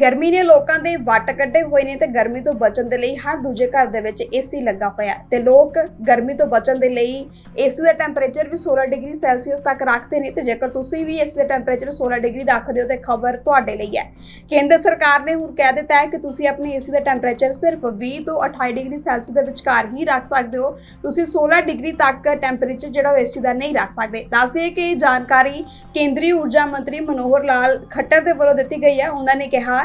ਗਰਮੀ ਨੇ ਲੋਕਾਂ ਦੇ ਵੱਟ ਕੱਢੇ ਹੋਏ ਨੇ ਤੇ ਗਰਮੀ ਤੋਂ ਬਚਣ ਦੇ ਲਈ ਹਰ ਦੂਜੇ ਘਰ ਦੇ ਵਿੱਚ ਏਸੀ ਲੱਗਾ ਹੋਇਆ ਹੈ। ਤੇ ਲੋਕ ਗਰਮੀ ਤੋਂ ਬਚਣ ਦੇ ਲਈ ਏਸੀ ਦਾ ਟੈਂਪਰੇਚਰ ਵੀ 16 ਡਿਗਰੀ ਸੈਲਸੀਅਸ ਤੱਕ ਰੱਖਦੇ ਨੇ ਤੇ ਜੇਕਰ ਤੁਸੀਂ ਵੀ ਏਸੀ ਦਾ ਟੈਂਪਰੇਚਰ 16 ਡਿਗਰੀ ਰੱਖਦੇ ਹੋ ਤੇ ਖਬਰ ਤੁਹਾਡੇ ਲਈ ਹੈ। ਕੇਂਦਰ ਸਰਕਾਰ ਨੇ ਹੁਣ ਕਹਿ ਦਿੱਤਾ ਹੈ ਕਿ ਤੁਸੀਂ ਆਪਣੇ ਏਸੀ ਦਾ ਟੈਂਪਰੇਚਰ ਸਿਰਫ 20 ਤੋਂ 28 ਡਿਗਰੀ ਸੈਲਸੀਅਸ ਦੇ ਵਿਚਕਾਰ ਹੀ ਰੱਖ ਸਕਦੇ ਹੋ। ਤੁਸੀਂ 16 ਡਿਗਰੀ ਤੱਕ ਟੈਂਪਰੇਚਰ ਜਿਹੜਾ ਉਹ ਏਸੀ ਦਾ ਨਹੀਂ ਰੱਖ ਸਕਦੇ। ਦੱਸਦੇ ਕਿ ਇਹ ਜਾਣਕਾਰੀ ਕੇਂਦਰੀ ਊਰਜਾ ਮੰਤਰੀ ਮਨੋਹਰ ਲਾਲ ਖੱਟਰ ਦੇ ਵੱਲੋਂ ਦਿੱਤੀ ਗਈ ਹੈ। ਉਹਨਾਂ ਨੇ ਕਿਹਾ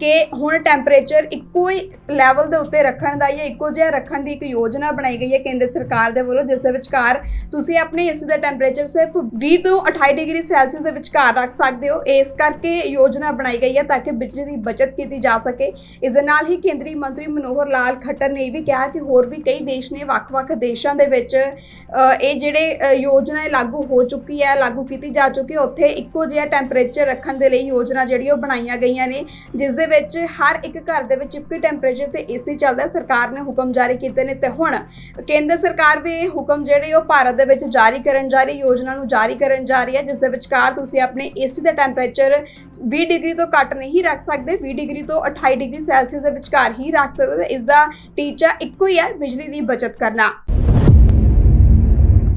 ਕਿ ਹੁਣ ਟੈਂਪਰੇਚਰ ਇੱਕੋ ਹੀ ਲੈਵਲ ਦੇ ਉੱਤੇ ਰੱਖਣ ਦਾ ਜਾਂ ਇੱਕੋ ਜਿਹਾ ਰੱਖਣ ਦੀ ਇੱਕ ਯੋਜਨਾ ਬਣਾਈ ਗਈ ਹੈ ਕੇਂਦਰ ਸਰਕਾਰ ਦੇ ਵੱਲੋਂ, ਜਿਸ ਦੇ ਵਿਚਕਾਰ ਤੁਸੀਂ ਆਪਣੇ ਏਸੀ ਦਾ ਟੈਂਪਰੇਚਰ ਸਿਰਫ 20 ਤੋਂ 28 ਡਿਗਰੀ ਸੈਲਸੀਅਸ ਦੇ ਵਿਚਕਾਰ ਰੱਖ ਸਕਦੇ ਹੋ। ਇਸ ਕਰਕੇ ਯੋਜਨਾ ਬਣਾਈ ਗਈ ਹੈ ਤਾਂ ਕਿ ਬਿਜਲੀ ਦੀ ਬਚਤ ਕੀਤੀ ਜਾ ਸਕੇ। ਇਸ ਦੇ ਨਾਲ ਹੀ ਕੇਂਦਰੀ ਮੰਤਰੀ ਮਨੋਹਰ ਲਾਲ ਖੱਟਰ ਨੇ ਇਹ ਵੀ ਕਿਹਾ ਕਿ ਹੋਰ ਵੀ ਕਈ ਦੇਸ਼ ਨੇ ਵੱਖ-ਵੱਖ ਦੇਸ਼ਾਂ ਦੇ ਵਿੱਚ ਇਹ ਜਿਹੜੇ ਯੋਜਨਾ ਲਾਗੂ ਹੋ ਚੁੱਕੀ ਹੈ, ਲਾਗੂ ਕੀਤੀ ਜਾ ਚੁੱਕੀ ਹੈ। ਉੱਥੇ ਇੱਕੋ ਜਿਹਾ ਟੈਂਪਰੇਚਰ ਰੱਖਣ ਦੇ ਲਈ ਯੋਜਨਾ ਜਿਹੜੀ ਉਹ ਬਣਾਈਆਂ ਗਈਆਂ ਨੇ, ਜਿਸ ਦੇ ਵਿੱਚ ਹਰ ਇੱਕ ਘਰ ਦੇ ਵਿੱਚ ਇੱਕੋ ਹੀ ਟੈਂਪਰੇਚਰ ਤੇ ਏਸੀ ਚੱਲਦਾ ਸਰਕਾਰ ਨੇ ਹੁਕਮ ਜਾਰੀ ਕੀਤੇ ਨੇ ਤੇ ਹੁਣ ਕੇਂਦਰ ਸਰਕਾਰ ਵੀ ਇਹ ਹੁਕਮ ਜਿਹੜੇ ਉਹ ਭਾਰਤ ਦੇ ਵਿੱਚ ਜਾਰੀ ਕਰਨ ਜਾ ਰਹੀ, ਯੋਜਨਾ ਨੂੰ ਜਾਰੀ ਕਰਨ ਜਾ ਰਹੀ ਹੈ, ਜਿਸ ਦੇ ਵਿਚਕਾਰ ਤੁਸੀਂ ਆਪਣੇ ਏਸੀ ਦਾ ਟੈਂਪਰੇਚਰ 20 ਡਿਗਰੀ ਤੋਂ ਘੱਟ ਨਹੀਂ ਰੱਖ ਸਕਦੇ 20 ਡਿਗਰੀ ਤੋਂ 28 ਡਿਗਰੀ ਸੈਲਸੀਅਸ ਦੇ ਵਿਚਕਾਰ ਹੀ ਰੱਖ ਸਕਦੇ ਹੋ ਇਸ ਦਾ ਟੀਚਾ ਇੱਕੋ ਹੀ ਹੈ, ਬਿਜਲੀ ਦੀ ਬਚਤ ਕਰਨਾ।